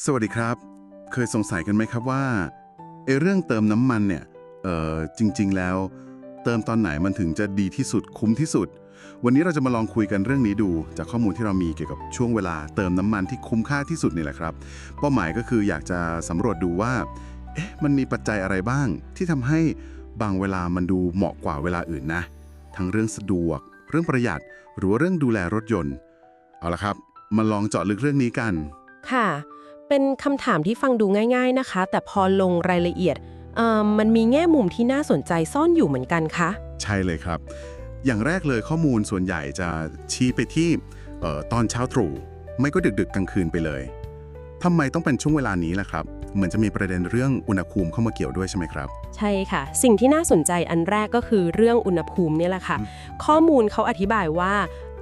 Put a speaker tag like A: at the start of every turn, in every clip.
A: สวัสดีครับ เคยสงสัยกันไหมครับว่าไอ้เรื่องเติมน้ำมันเนี่ยเออจริง ๆ แล้ว เติมตอนไหนมันถึงจะดีที่สุดคุ้มที่สุด วันนี้เราจะมาลองคุยกันเรื่องนี้ดู จากข้อมูลที่เรามีเกี่ยวกับช่วงเวลาเติมน้ำมันที่คุ้มค่าที่สุดนี่แหละครับ เป้าหมายก็คืออยากจะสำรวจดูว่าเอ๊ะมันมีปัจจัยอะไรบ้าง ที่ทำให้บางเวลามันดูเหมาะกว่าเวลาอื่นนะ ทั้งเรื่องสะดวก เรื่องประหยัดหรือว่าเรื่องดูแลรถยนต์ เอาละครับ มาลองเจาะลึกเรื่องนี้กัน
B: ค่ะ เป็นคำถามที่ฟังดูง่าย ๆนะคะ แต่พอลงรายละเอียดเอ่อมันมีแง่มุมที่น่าสนใจซ่อนอยู่เหมือนกันคะ
A: ใช่เลยครับ อย่างแรกเลยข้อมูลส่วนใหญ่จะชี้ไปที่เอ่อตอนเช้าตรู่ไม่ก็ดึกๆกลางคืนไปเลยทำไมต้องเป็นช่วงเวลานี้ล่ะครับ เหมือนจะมีประเด็นเรื่องอุณหภูมิเข้ามาเกี่ยวด้วยใช่ไหมครับ
B: ใช่ค่ะ สิ่งที่น่าสนใจอันแรกก็คือเรื่องอุณหภูมิเนี่ยแหละค่ะ
A: อืม
B: ข้อมูลเขาอธิบายว่า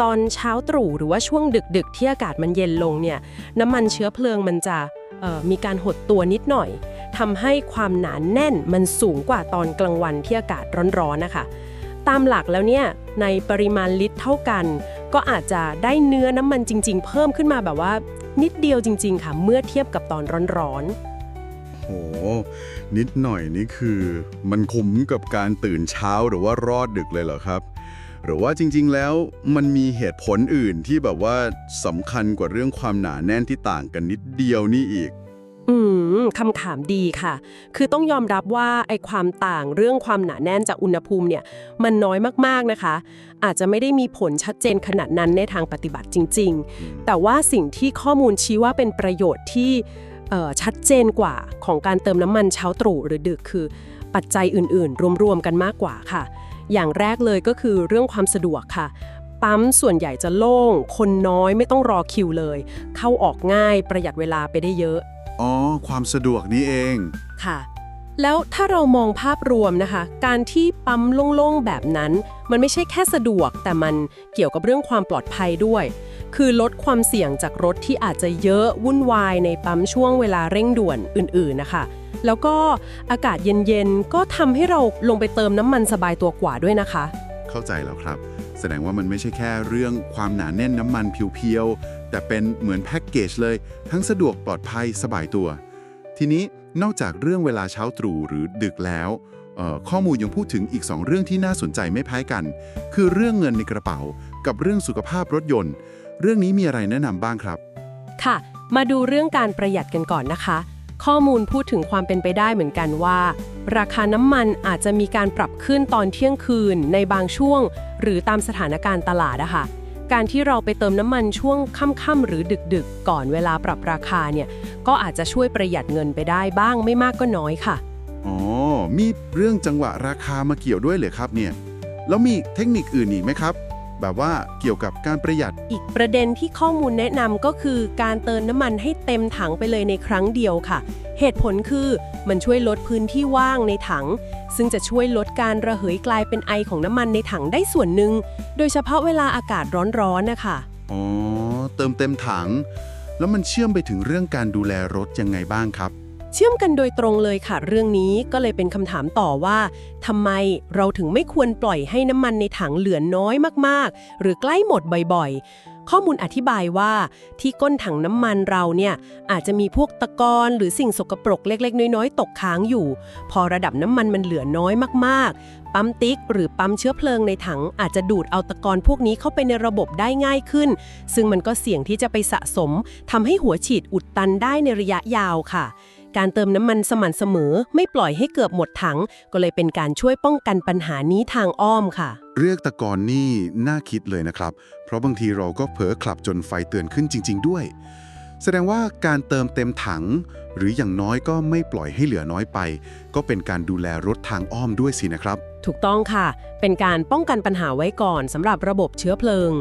B: ตอนเช้าตรู่หรือว่าช่วงดึกๆ ที่อากาศมันเย็นลงเนี่ยน้ำมันเชื้อเพลิงมันจะมีการหดตัวนิดหน่อยทำให้ความหนานแน่นมันสูงกว่าตอนกลางวันที่อากาศร้อนๆนะคะ ตามหลักแล้วเนี่ยในปริมาณลิตรเท่ากัน ก็อาจจะได้เนื้อน้ำมันจริง ๆ เพิ่มขึ้นมาแบบว่า นิดเดียวจริง ๆ ค่ะ เมื่อเทียบกับตอนร้อนๆ
A: โหนิดหน่อยนี่คือ มันคุ้มกับการตื่นเช้าหรือว่ารอดดึกเลยเหรอครับ หรือว่าจริงๆ แล้วมันมีเหตุผลอื่นที่แบบว่าสำคัญกว่าเรื่องความหนาแน่นที่ต่างกันนิดเดียวนี่อีก
B: ๆอืมคำถามดีค่ะ คือต้องยอมรับว่าไอ้ความต่างเรื่องความหนาแน่นจากอุณหภูมิเนี่ย มันน้อยมากๆนะคะ อาจจะไม่ได้มีผลชัดเจนขนาดนั้นในทางปฏิบัติจริง ๆ แต่ว่าสิ่งที่ข้อมูลชี้ว่าเป็นประโยชน์ที่เอ่อชัดเจนกว่าของการเติมน้ำมันเช้าตรู่หรือดึกคือปัจจัยอื่นๆ รวมๆกันมากกว่าค่ะ อย่างแรกเลยก็คือเรื่องความสะดวกค่ะ ปั๊มส่วนใหญ่จะโล่ง คนน้อยไม่ต้องรอคิวเลย เข้าออกง่ายประหยัดเวลาไปได้เยอะ
A: อ๋อ ความสะดวกนี่เอง
B: ค่ะแล้วถ้าเรามองภาพรวมนะคะ การที่ปั๊มโล่งๆแบบนั้น มันไม่ใช่แค่สะดวก แต่มันเกี่ยวกับเรื่องความปลอดภัยด้วย คือลดความเสี่ยงจากรถที่อาจจะเยอะวุ่นวายในปั๊มช่วงเวลาเร่งด่วนอื่นๆนะคะ แล้วก็อากาศเย็นๆ ก็ทำให้เราลงไปเติมน้ำมันสบายตัวกว่าด้วยนะคะ
A: เข้าใจแล้วครับ แสดงว่ามันไม่ใช่แค่เรื่องความหนาแน่นน้ำมันเพียวๆ แต่เป็นเหมือนแพ็กเกจเลย ทั้งสะดวกปลอดภัยสบายตัว ทีนี้นอกจากเรื่องเวลาเช้าตรู่หรือดึกแล้วเอ่อข้อมูลยังพูดถึงอีก 2 เรื่องที่น่าสนใจไม่แพ้กัน คือเรื่องเงินในกระเป๋า กับเรื่องสุขภาพรถยนต์ เรื่องนี้มีอะไรแนะนำบ้างครับ
B: ค่ะ มาดูเรื่องการประหยัดกันก่อนนะคะ ข้อมูลพูดถึงความเป็นไปได้เหมือนกันว่า ราคาน้ำมันอาจจะมีการปรับขึ้นตอนเที่ยงคืนในบางช่วง หรือตามสถานการณ์ตลาดอะค่ะการที่เราไปเติมน้ำมันช่วงค่ำๆหรือดึกๆ ก่อนเวลาปรับราคาเนี่ย ก็อาจจะช่วยประหยัดเงินไปได้บ้างไม่มากก็น้อยค่ะ
A: อ๋อ มีเรื่องจังหวะราคามาเกี่ยวด้วยเลยครับเนี่ย แล้วมีเทคนิคอื่นอีกไหมครับ แบบว่าเกี่ยวกับการประหยัด
B: อีกประเด็นที่ข้อมูลแนะนำก็คือการเติมน้ำมันให้เต็มถังไปเลยในครั้งเดียวค่ะ เหตุผลคือมันช่วยลดพื้นที่ว่างในถัง ซึ่งจะช่วยลดการระเหยกลายเป็นไอของน้ำมันในถังได้ส่วนหนึ่ง โดยเฉพาะเวลาอากาศร้อนๆนะคะ
A: อ๋อเติมเต็มถัง แล้วมันเชื่อมไปถึงเรื่องการดูแลรถยังไงบ้างครับ
B: เชื่อมกันโดยตรงเลยค่ะ เรื่องนี้ก็เลยเป็นคำถามต่อว่าทำไมเราถึงไม่ควรปล่อยให้น้ำมันในถังเหลือน้อยมากๆ หรือใกล้หมดบ่อยๆ ข้อมูลอธิบายว่าที่ก้นถังน้ำมันเราเนี่ยอาจจะมีพวกตะกอนหรือสิ่งสกปรกเล็ก ๆ น้อยๆ ตกค้างอยู่ พอระดับน้ำมันมันเหลือน้อยมากๆ ปั๊มติ๊ก หรือปั๊มเชื้อเพลิงในถังอาจจะดูดเอาตะกอนพวกนี้เข้าไปในระบบได้ง่ายขึ้น ซึ่งมันก็เสี่ยงที่จะไปสะสมทำให้หัวฉีดอุดตันได้ในระยะยาวค่ะ การเติมน้ำมันสม่ำเสมอ ไม่ปล่อยให้เกือบหมดถัง ก็เลยเป็นการช่วยป้องกันปัญหานี้ทางอ้อมค่ะ
A: เรียกตะกอนนี่น่าคิดเลยนะครับ เพราะบางทีเราก็เผลอขับจนไฟเตือนขึ้นจริง ๆ ด้วย แสดงว่าการเติมเต็มถัง หรืออย่างน้อยก็ไม่ปล่อยให้เหลือน้อยไป ก็เป็นการดูแลรถทางอ้อมด้วยสินะครับ
B: ถูกต้องค่ะ เป็นการป้องกันปัญหาไว้ก่อนสำหรับระบบเชื้อเพลิง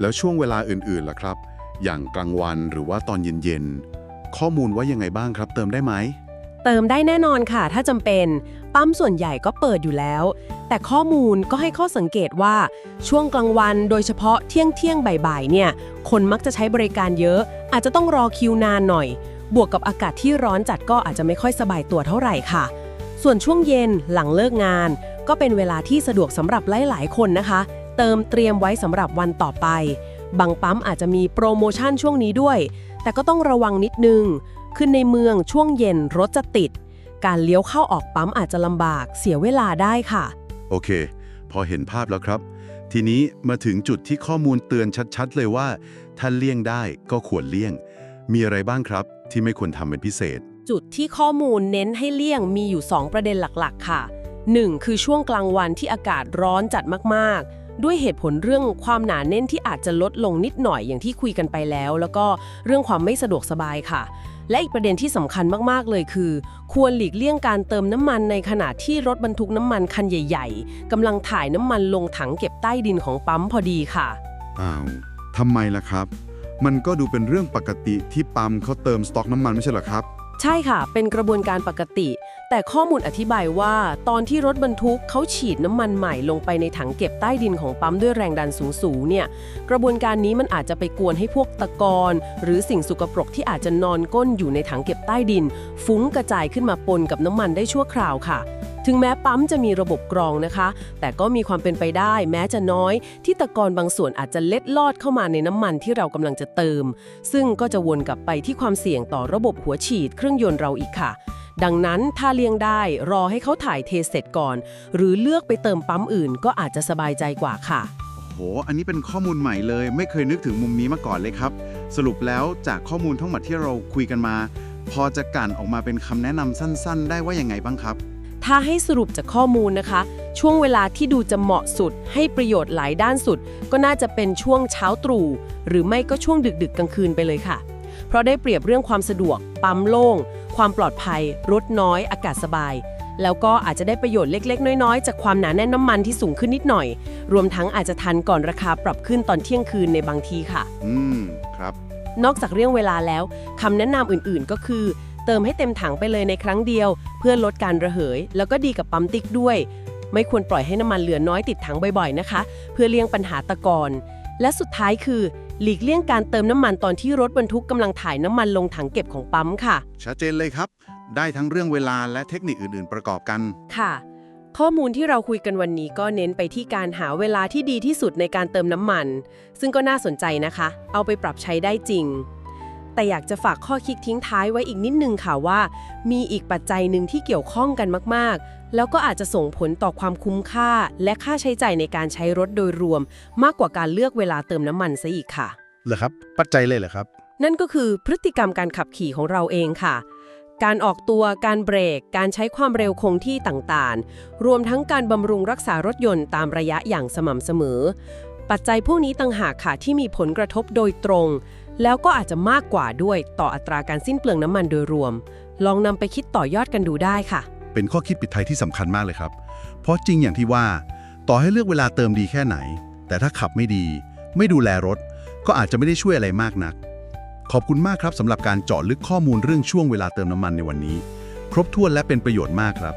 A: แล้วช่วงเวลาอื่นๆล่ะครับ อย่างกลางวันหรือว่าตอนเย็นๆ ข้อมูลว่ายังไงบ้างครับ เติมได้ไหม
B: เติมได้แน่นอนค่ะ ถ้าจำเป็น ปั๊มส่วนใหญ่ก็เปิดอยู่แล้ว แต่ข้อมูลก็ให้ข้อสังเกตว่า ช่วงกลางวันโดยเฉพาะเที่ยงเที่ยงบ่ายๆเนี่ย คนมักจะใช้บริการเยอะ อาจจะต้องรอคิวนานหน่อย บวกกับอากาศที่ร้อนจัดก็อาจจะไม่ค่อยสบายตัวเท่าไหร่ค่ะ ส่วนช่วงเย็นหลังเลิกงาน ก็เป็นเวลาที่สะดวกสำหรับหลายๆคนนะคะ เติมเตรียมไว้สำหรับวันต่อไป บางปั๊มอาจจะมีโปรโมชั่นช่วงนี้ด้วย แต่ก็ต้องระวังนิดนึงคือในเมืองช่วงเย็นรถจะติด การเลี้ยวเข้าออกปั๊มอาจจะลำบากเสียเวลาได้ค่ะ
A: โอเค พอเห็นภาพแล้วครับ ทีนี้มาถึงจุดที่ข้อมูลเตือนชัดๆ เลยว่า ถ้าเลี่ยงได้ก็ควรเลี่ยง มีอะไรบ้างครับที่ไม่ควรทำเป็นพิเศษ
B: จุดที่ข้อมูลเน้นให้เลี่ยงมีอยู่ 2 ประเด็นหลักๆ ค่ะ 1. คือช่วงกลางวันที่อากาศร้อนจัดมากๆ ด้วยเหตุผลเรื่องความหนาแน่นที่อาจจะลดลงนิดหน่อยอย่างที่คุยกันไปแล้ว แล้วก็เรื่องความไม่สะดวกสบายค่ะ และอีกประเด็นที่สำคัญมากๆเลยคือ ควรหลีกเลี่ยงการเติมน้ำมันในขณะที่รถบรรทุกน้ำมันคันใหญ่ ๆกำลังถ่ายน้ำมันลงถังเก็บใต้ดินของปั๊มพอดีค่ะ
C: อ้าวทำไมล่ะครับ มันก็ดูเป็นเรื่องปกติที่ปั๊มเขาเติมสต็อกน้ำมันไม่ใช่หรอครับ
B: ใช่ค่ะ เป็นกระบวนการปกติ แต่ข้อมูลอธิบายว่า ตอนที่รถบรรทุกเขาฉีดน้ำมันใหม่ลงไปในถังเก็บใต้ดินของปั๊มด้วยแรงดันสูงๆเนี่ย กระบวนการนี้มันอาจจะไปกวนให้พวกตะกอนหรือสิ่งสุกปรกที่อาจจะนอนก้นอยู่ในถังเก็บใต้ดิน ฟุ้งกระจายขึ้นมาปนกับน้ำมันได้ชั่วคราวค่ะ ถึงแม้ปั๊มจะมีระบบกรองนะคะ แต่ก็มีความเป็นไปได้แม้จะน้อย ที่ตะกอนบางส่วนอาจจะเล็ดลอดเข้ามาในน้ำมันที่เรากำลังจะเติม ซึ่งก็จะวนกลับไปที่ความเสี่ยงต่อระบบหัวฉีดเครื่องยนต์เราอีกค่ะ ดังนั้นถ้าเลี่ยงได้รอให้เขาถ่ายเทเสร็จก่อน หรือเลือกไปเติมปั๊มอื่น ก็อาจจะสบายใจกว่าค่ะ
A: โห อันนี้เป็นข้อมูลใหม่เลย ไม่เคยนึกถึงมุมนี้มาก่อนเลยครับ สรุปแล้วจากข้อมูลทั้งหมดที่เราคุยกันมา พอจะกลั่นออกมาเป็นคำแนะนำสั้น ๆ ได้ว่ายังไงบ้างครับ
B: ถ้าให้สรุปจากข้อมูลนะคะ ช่วงเวลาที่ดูจะเหมาะสุด ให้ประโยชน์หลายด้านสุด ก็น่าจะเป็นช่วงเช้าตรู่ หรือไม่ก็ช่วงดึกๆกลางคืนไปเลยค่ะ เพราะได้เปรียบเรื่องความสะดวก ปั๊มโล่ง ความปลอดภัย รถน้อย อากาศสบาย แล้วก็อาจจะได้ประโยชน์เล็ก ๆ น้อยๆ จากความหนาแน่นน้ำมันที่สูงขึ้นนิดหน่อย รวมทั้งอาจจะทันก่อนราคาปรับขึ้นตอนเที่ยงคืนในบางทีค่ะ
A: อืม ครับ
B: นอกจากเรื่องเวลาแล้วคำแนะนำอื่นๆก็คือ เติมให้เต็มถังไปเลยในครั้งเดียว เพื่อลดการระเหย แล้วก็ดีกับปั๊มติ๊กด้วย ไม่ควรปล่อยให้น้ำมันเหลือน้อยติดถังบ่อยๆนะคะ เพื่อเลี่ยงปัญหาตะกอนและสุดท้ายคือ หลีกเลี่ยงการเติมน้ำมันตอนที่รถบรรทุกกำลังถ่ายน้ำมันลงถังเก็บของปั๊มค่ะ
A: ชัดเจนเลยครับ ได้ทั้งเรื่องเวลาและเทคนิคอื่น ๆ ประกอบกัน
B: ค่ะ ข้อมูลที่เราคุยกันวันนี้ก็เน้นไปที่การหาเวลาที่ดีที่สุดในการเติมน้ำมัน ซึ่งก็น่าสนใจนะคะ เอาไปปรับใช้ได้จริง แต่อยากจะฝากข้อคิดทิ้งท้ายไว้อีกนิดนึงค่ะว่า มีอีกปัจจัยหนึ่งที่เกี่ยวข้องกันมาก ๆ แล้วก็อาจจะส่งผลต่อความคุ้มค่า และค่าใช้จ่ายในการใช้รถโดยรวม มากกว่าการเลือกเวลาเติมน้ำมันซะอีกค่ะ
C: เหรอครับ ปัจจัยเลยเหรอครับ
B: นั่นก็คือพฤติกรรมการขับขี่ของเราเองค่ะ การออกตัวการเบรก การใช้ความเร็วคงที่ต่างๆ รวมทั้งการบำรุงรักษารถยนต์ตามระยะอย่างสม่ำเสมอ ปัจจัยพวกนี้ต่างหากค่ะที่มีผลกระทบโดยตรง แล้วก็อาจจะมากกว่าด้วยต่ออัตราการสิ้นเปลืองน้ำมันโดยรวม ลองนำไปคิดต่อยอดกันดูได้ค่ะ
C: เป็นข้อคิดปิดท้ายที่สำคัญมากเลยครับ เพราะจริงอย่างที่ว่า ต่อให้เลือกเวลาเติมดีแค่ไหน แต่ถ้าขับไม่ดี ไม่ดูแลรถ ก็อาจจะไม่ได้ช่วยอะไรมากนัก ขอบคุณมากครับสำหรับการเจาะลึกข้อมูลเรื่องช่วงเวลาเติมน้ำมันในวันนี้ ครบถ้วนและเป็นประโยชน์มากครับ